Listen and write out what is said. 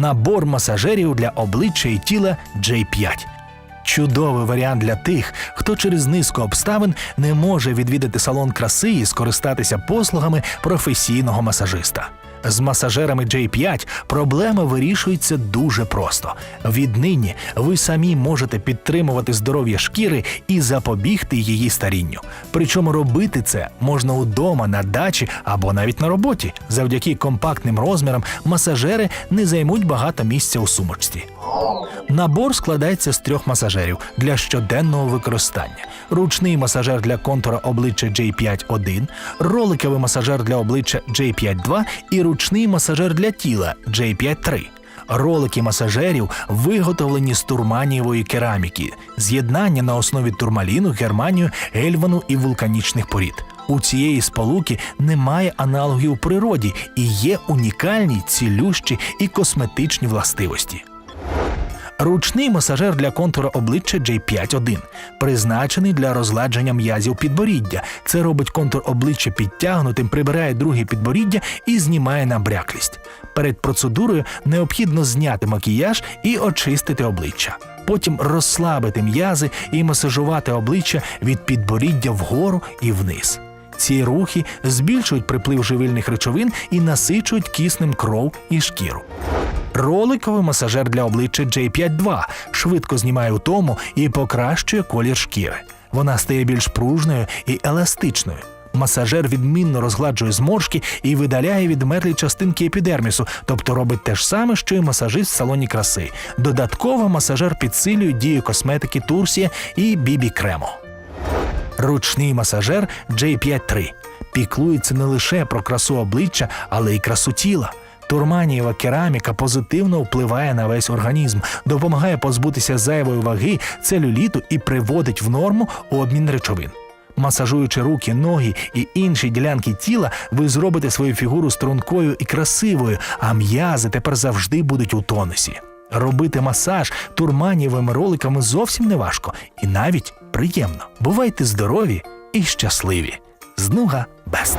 набор масажерів для обличчя і тіла J5. Чудовий варіант для тих, хто через низку обставин не може відвідати салон краси і скористатися послугами професійного масажиста. З масажерами J5 проблема вирішується дуже просто. Віднині ви самі можете підтримувати здоров'я шкіри і запобігти її старінню. Причому робити це можна удома, на дачі або навіть на роботі. Завдяки компактним розмірам масажери не займуть багато місця у сумочці. Набор складається з трьох масажерів для щоденного використання: ручний масажер для контура обличчя J5-1, роликовий масажер для обличчя J5-2 і ручний масажер для тіла J5-3. Ролики масажерів виготовлені з турманієвої кераміки, з'єднання на основі турмаліну, германію, гельвану і вулканічних порід. У цієї сполуки немає аналогів у природі і є унікальні цілющі і косметичні властивості. Ручний масажер для контура обличчя J5-1, призначений для розладження м'язів підборіддя. Це робить контур обличчя підтягнутим, прибирає друге підборіддя і знімає набряклість. Перед процедурою необхідно зняти макіяж і очистити обличчя. Потім розслабити м'язи і масажувати обличчя від підборіддя вгору і вниз. Ці рухи збільшують приплив живильних речовин і насичують киснем кров і шкіру. Роликовий масажер для обличчя J52 швидко знімає утому і покращує колір шкіри. Вона стає більш пружною і еластичною. Масажер відмінно розгладжує зморшки і видаляє відмерлі частинки епідермісу, тобто робить те ж саме, що й масажист в салоні краси. Додатково масажер підсилює дію косметики Турсія і Бібі Кремо. Ручний масажер J53 піклується не лише про красу обличчя, але й красу тіла. Турманієва кераміка позитивно впливає на весь організм, допомагає позбутися зайвої ваги, целюліту і приводить в норму обмін речовин. Масажуючи руки, ноги і інші ділянки тіла, ви зробите свою фігуру стрункою і красивою, а м'язи тепер завжди будуть у тонусі. Робити масаж турманієвими роликами зовсім не важко і навіть приємно. Бувайте здорові і щасливі. Знуга Бест!